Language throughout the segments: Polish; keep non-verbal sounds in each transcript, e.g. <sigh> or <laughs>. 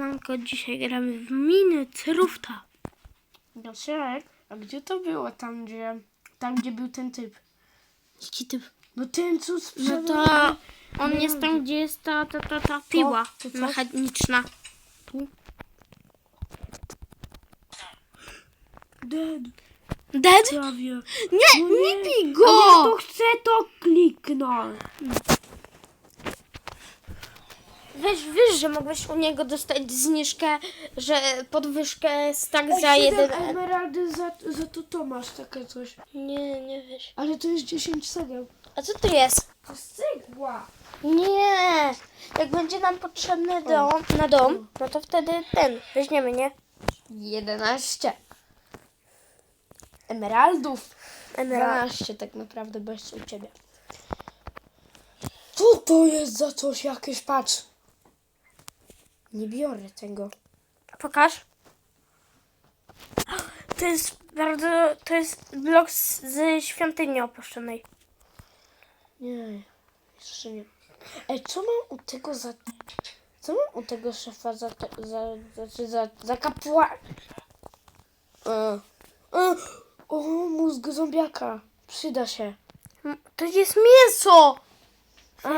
Manko, dzisiaj gramy w miny Cerufta. Jasiek, a gdzie to było tam, gdzie, tam, gdzie był ten typ? Jaki typ? No ten, co No to on jest tam, gdzie jest ta, ta, ta, ta piła to mechaniczna. Dead, Dead? prawie. Nie, No nie bij go! jak to chcę, to kliknąć. Wiesz, wiesz, że mogłeś u niego dostać zniżkę, że podwyżkę jest tak za jeden... emeraldy za, za to to masz takie coś. Nie, nie wiesz. Ale to jest 10 segieł. A co to jest? To jest cegła. Nie! Jak będzie nam potrzebny dom, na dom, no to wtedy ten weźmiemy, nie? 11 emeraldów. Emerald. 12 tak naprawdę, bo jest u ciebie. Co to jest za coś jakieś? Patrz. Nie biorę tego. Pokaż. To jest bardzo, to jest blok z, z świątyni opuszczonej. Nie, jeszcze nie. Ej, co mam u tego za... Co mam u tego szefa za... te- za, za, za, za kapła... E, e, o, mózg zombiaka. Przyda się. To jest mięso! A,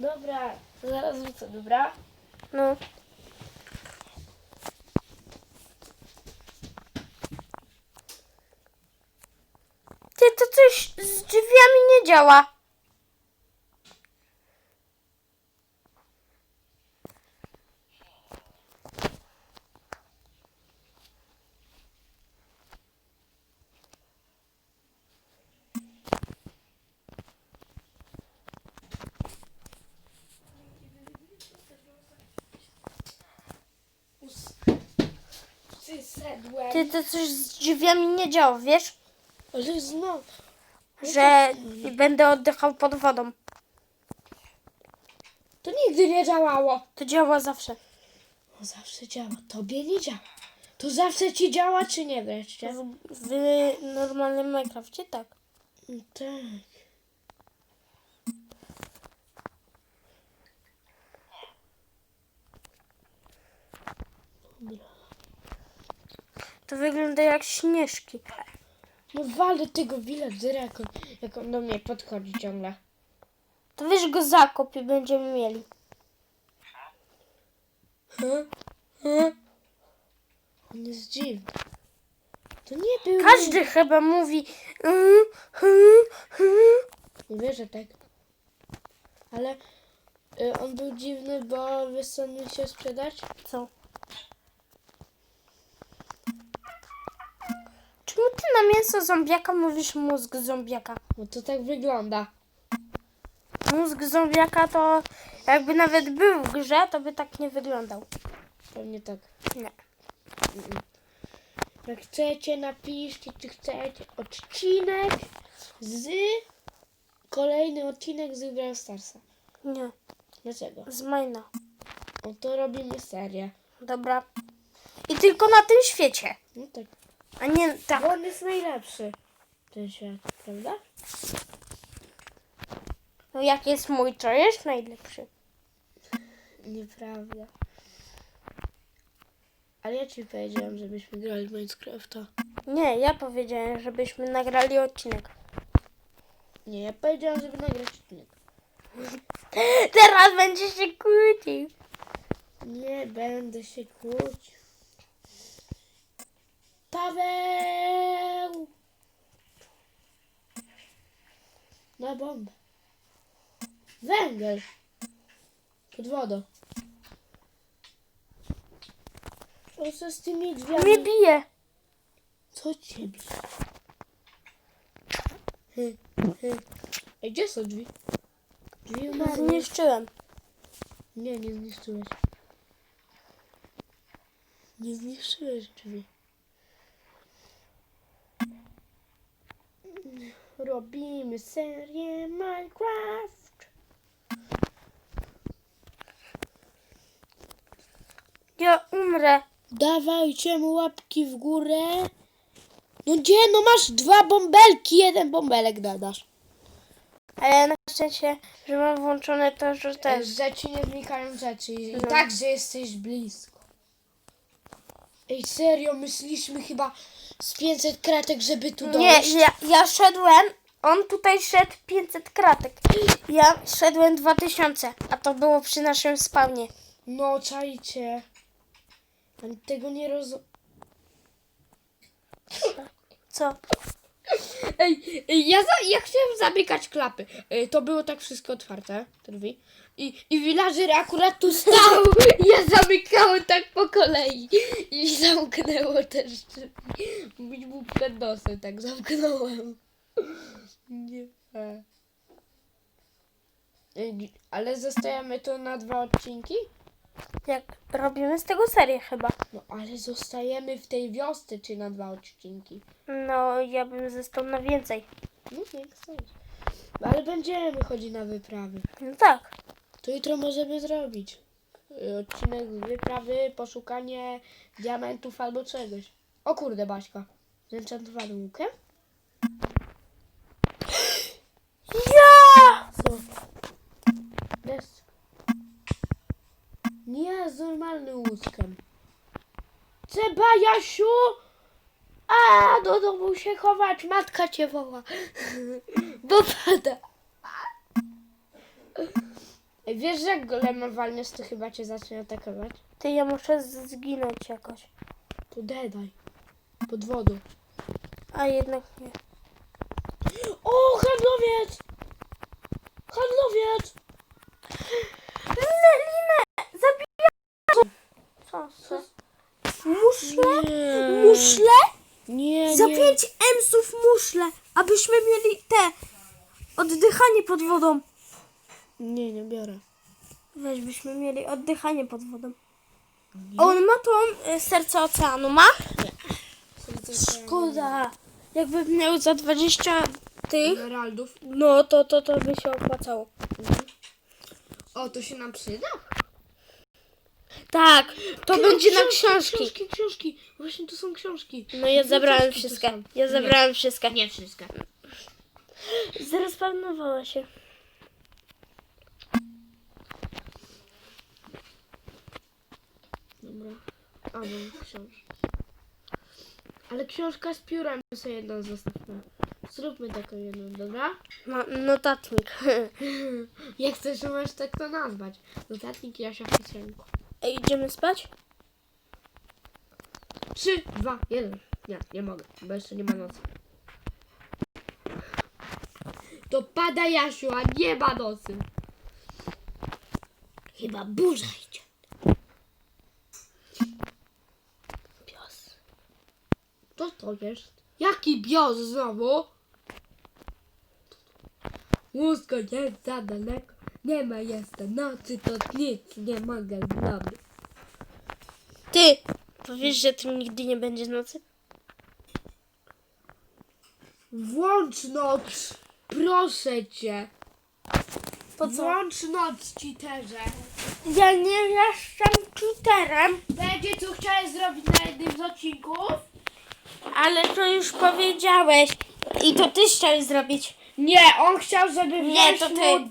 dobra. Zaraz wrócę, dobra? No. Ty, to coś z drzwiami nie działa. To coś z drzwiami nie działa, wiesz? Ale znowu. Że będę oddychał pod wodą. To nigdy nie działało. To działa zawsze. To zawsze działa. Tobie nie działa. To zawsze ci działa, czy nie wreszcie? W, w normalnym Minecrafcie tak. Tak. To wygląda jak śnieżki. No walę tego villagera, jak on, jak on do mnie podchodzi ciągle. To wiesz go zakop i będziemy mieli. Huh? Huh? On jest dziwny. To nie był... Każdy chyba mówi. "Mm, mm, mm". Nie wierzę tak. Ale y, on był dziwny, bo wiesz co on się sprzedać? Co? Czemu ty na mięso zombiaka mówisz mózg zombiaka? No to tak wygląda. Mózg zombiaka to jakby nawet był w grze, to by tak nie wyglądał. Pewnie tak. Nie. Jak chcecie, napiszcie, czy chcecie odcinek z... Kolejny odcinek z Brawl Starsa. Nie. Dlaczego? Z Majna. No to robimy serię. Dobra. I tylko na tym świecie. No tak. A nie tak. Bo on jest najlepszy. Ten świat, prawda? No jak jest mój, to jest najlepszy. Nieprawda. Ale ja ci powiedziałem, żebyśmy grali w Minecrafta. Nie, ja powiedziałem, żebyśmy nagrali odcinek. Nie, ja powiedziałem, żeby nagrać odcinek. <laughs> Teraz będzie się kłócił. Nie będę się kłócił. Paweł! Na bombę. Węgiel. Pod wodą. O co z tymi drzwiami? Mnie bije. Co ciebie? Hy, hy. Ej, gdzie są drzwi? Drzwi umarły. Zniszczyłem. Nie, nie zniszczyłeś. Nie zniszczyłeś drzwi. Robimy serię Minecraft. Ja umrę. Dawajcie mu łapki w górę. No gdzie? No masz dwa bąbelki, jeden bąbelek dadasz. Ale na szczęście, że mam włączone to, że też. Ci nie znikają rzeczy i No. tak, że jesteś blisko. Ej, serio, myśleliśmy chyba z 500 kratek, żeby tu Nie, dojść. ja, ja szedłem, on tutaj szedł 500 kratek. Ja szedłem 2000, a to było przy naszym spawnie. No, czajcie. Ani tego nie rozumiem. Co? Ej, ej, ja, za, ja chciałem zamykać klapy. Ej, to było tak wszystko otwarte, te drzwi. I, i villager akurat tu stał. <laughs> Ja zamykałem tak po kolei. I zamknęło też. Być mu przed nosem tak zamknąłem. <laughs> Nie Ale zostajemy tu na dwa odcinki? Jak robimy z tego serię chyba. No ale zostajemy w tej wiosce, czy na dwa odcinki? No, ja bym został na więcej. No nie chcesz. Ale będziemy chodzić na wyprawy. No tak. To jutro możemy zrobić. y, Odcinek wyprawy, poszukanie diamentów albo czegoś. O kurde, Baśka. Zenchantowanym łukiem? Ja! Co? Bez. Nie, z normalnym łuskiem. Trzeba, Jasiu! A, do domu się chować, matka cię woła. <laughs> Bo pada. Ej, Wiesz, że jak golema walniesz, to chyba cię zacznie atakować? Ty, ja muszę zginąć jakoś. To dedaj. Pod wodą. A jednak nie. O, handlowiec! Handlowiec! Linę, linę! Zabijam! Co? Co? Muszle? Nie. Muszle? Nie, Za nie. pięć emsów muszle, abyśmy mieli te oddychanie pod wodą. Nie, nie biorę. Weź, byśmy mieli oddychanie pod wodą. On ma tą y, serce oceanu, ma? Szkoda. Jakby miał za 20 tych, Emeraldów. no to, to, to by się opłacało. O, to się nam przyda? Tak, to będzie na książki. Książki, książki. Właśnie to są książki. No ja zabrałem wszystkie. Ja zabrałem wszystkie. Nie wszystkie. Zrespawnowała się. Dobra. A, mam książki. Ale książka z piórem sobie jedną zostawmy. Zróbmy taką jedną, dobra? No, notatnik. <laughs> Jak chcesz, możesz tak to nazwać. Notatnik Jasia Hycienko. Ej, idziemy spać? Trzy, dwa, jeden. Nie, nie mogę, bo jeszcze nie ma nocy. To pada Jasiu, a nie ma nocy. Chyba burza idzie. Bios. Co to jest? Jaki bios znowu? Łóżko jest za daleko. Nie ma jeszcze nocy, to nic nie mogę zrobić. Ty! Powiesz, że tu nigdy nie będzie nocy? Włącz noc! Proszę cię! Po co? Włącz noc, cheaterze! Ja nie jestem cheaterem, Będzie co chciałeś zrobić na jednym z odcinków? Ale to już powiedziałeś. I to ty chciałeś zrobić. Nie, on chciał, żeby Nie, to ty.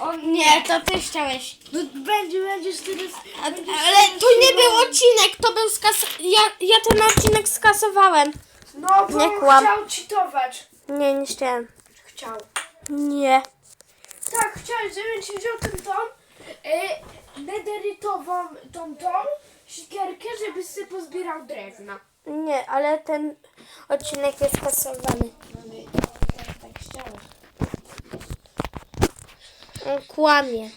On Nie, to ty chciałeś. No będzie, będziesz teraz... A, ale to nie był odcinek, to był skas... Ja, ja ten odcinek skasowałem. No, bo Nie on kłam. chciał cheatować. Nie, nie chciałem. Chciał. Nie. Tak, chciałeś, żebym ci wziął ten tą y, nederytową, tą tą sikierkę, żebyś sobie pozbierał drewna. Nie, ale ten odcinek jest. No tak, tak chciałeś. On kłamie.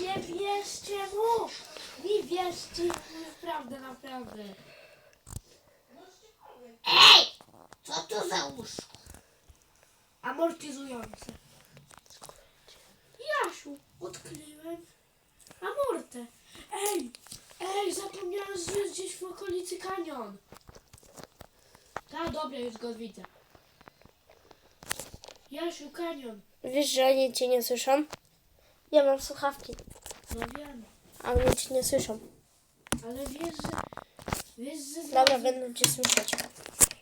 Nie wierzcie mu! Nie wierzcie, jest prawda, naprawdę. Ej! Co to za łóżko? Amortyzujące. Jasiu, odkryłem amortę. Ej, ej, zapomniałem, że jest gdzieś w okolicy kanion. Tak, dobra, już go widzę. Jasiu, kanion. Wiesz, że oni cię nie słyszą? Ja mam słuchawki, No wiem, a oni cię nie słyszą. ale wiesz, że... Wiesz, że Dobra, znalazłem, będą cię słyszeć.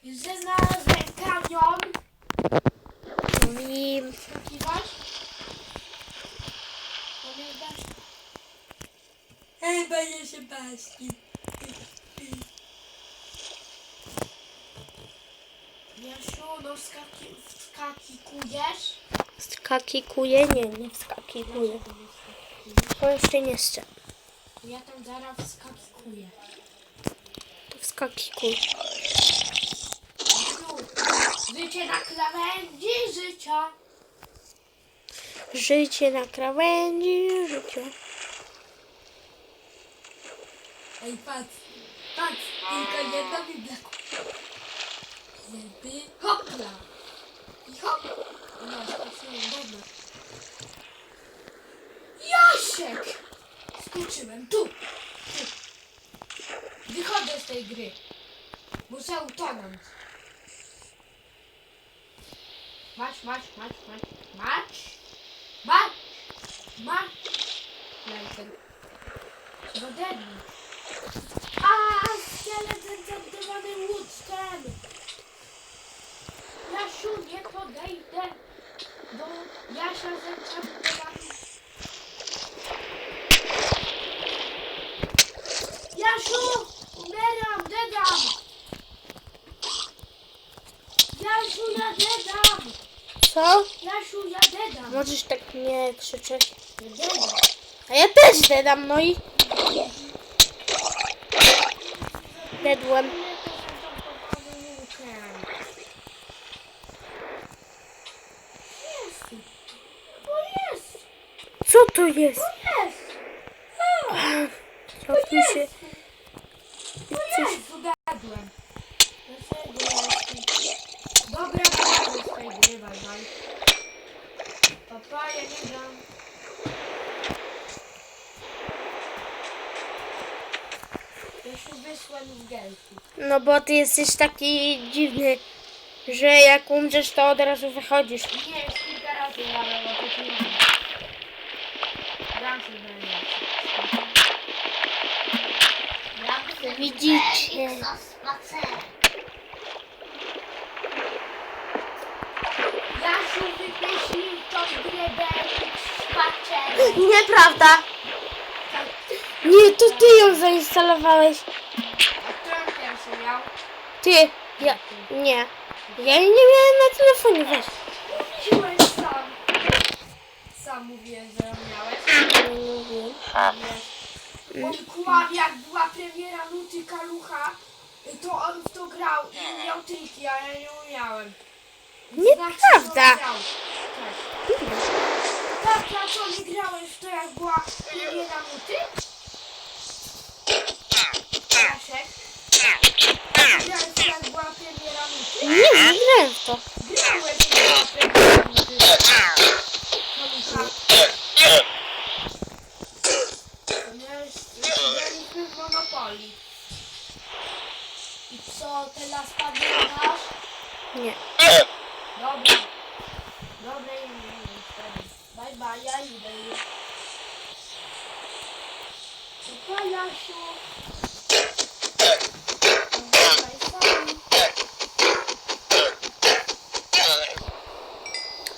że znalazłem kanion. I Skakiwać? będzie się paśki. Jasiu, no skaki, skakikujesz? Skakikuję? Nie, nie skakikuję. To jeszcze nie chcę. Ja tam zaraz skakikuję. To wskakikuj. Życie na krawędzi życia. Życie na krawędzi życia. Ej, patrz, patrz, tylko jedna mi brakuje. Żeby hopla. I hop. No, skoczyłem, dobra. Jasiek! Skoczyłem, tu, tu. Wychodzę z tej gry. Muszę utonąć. Mać, mać, mać, mać, mać. Mać, mać. Lejten. Moderny. A, szkielet zadywanym łódzkiem! Jasiu, nie podejdę do Jasia zaczarowany. Jasiu, umieram, dedam! Jasiu, ja dedam! Co? Jasiu, ja dedam! Możesz tak nie krzyczeć. Dedam! A ja też dedam, no i... Dedłem. Nie, to są zapakowane łukiem. Jest! To jest! Co to jest? Jest! Co tu się... Coś udadłem. Dobra, wychodzę z tej gry, bye bye. Ja dam. Ja wysłałem z gelki. No bo ty jesteś taki dziwny, że jak umrzesz, to od razu wychodzisz. Nie, już kilka razy jadę, bo to nie Gram się na Widzicie? Jasiu wymyślił tą grę BMX spacer. Nieprawda. Nie, to ty ją zainstalowałeś. Ty. Ja... Nie. Ja jej nie miałem na telefonie, weź. Mówiłeś sam. Sam mówiłem, że ją miałeś. Nie mówiłem. On kłamie, jak była premiera Nuty Kalucha, to on w to grał i miał triki, a ja nie umiałem. Nieprawda. Znaczy, grał. Tak. Tak, co, nie grałeś w to, jak była premiera Nuty? Jasiek? Grałeś w to, jak była premiera Nuty? Nie, nie grałem w to. Graliśmy w Monopoly. I co, teraz pamiętasz? Nie. Dobra. Dobra, i wtedy. Bye bye, ja idę już. Pa, Jasiu.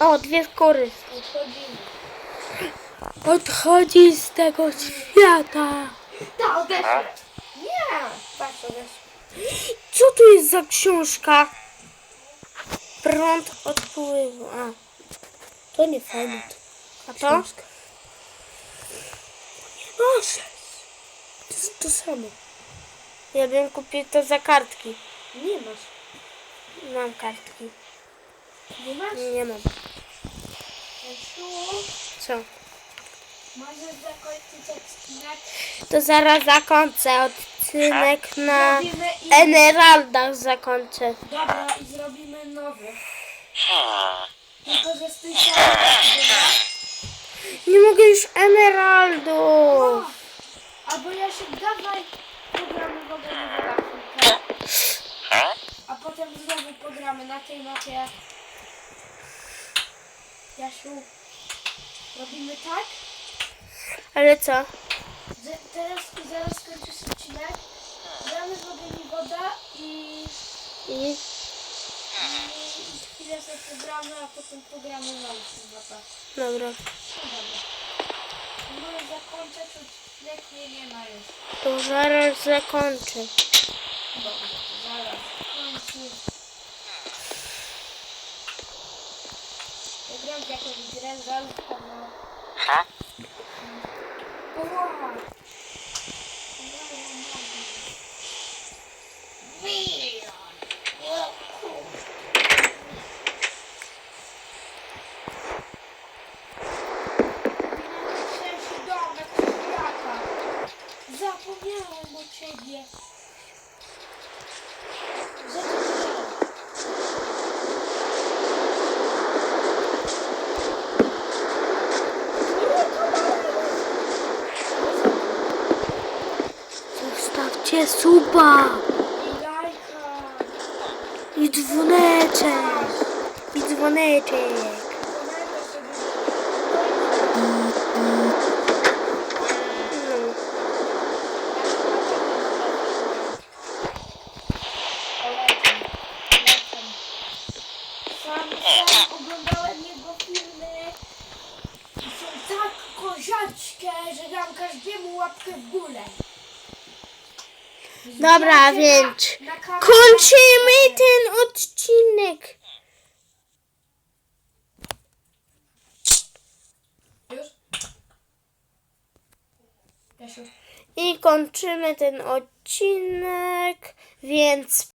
O, dwie skóry. Odchodzi z tego świata. Ta, odeszła. Nie. Patrz, odeszła. Co tu jest za książka? Prąd odpływu. A. To nie fajne. A to? Proszę. To jest to samo. Ja bym kupił to za kartki. Nie masz. Mam kartki. Nie masz? Nie mam. Co? Możesz zakończyć odcinek? To zaraz zakończę odcinek na Zrobimy inny. Emeraldach zakończę. Dobra, i zrobimy nowy. Tylko, że z tej samej Nie mogę już Emeraldów. Albo ja się dawaj pogramy w ogóle na chwilkę. A potem znowu pogramy na tej mapie. Jasiu, robimy tak? Ale co? Że teraz i zaraz skończysz odcinek. Gramy w ogóle woda i, I i chwilę sobie pogramy, a potem pogramy znowu w mapę. dobra. No dobra. Możesz zakończyć odcinek, nie, nie ma już. To zaraz zakończę. Dobrze, zaraz kończy. Ściągnąć jakąś grę z Alfa, no. Ła. Milion. O kurde. Najlepszy domek świata. Zapomniałem o ciebie. Suba i dzwoneczek. I dzwoneczek. Dobra, więc kończymy ten odcinek. I kończymy ten odcinek, więc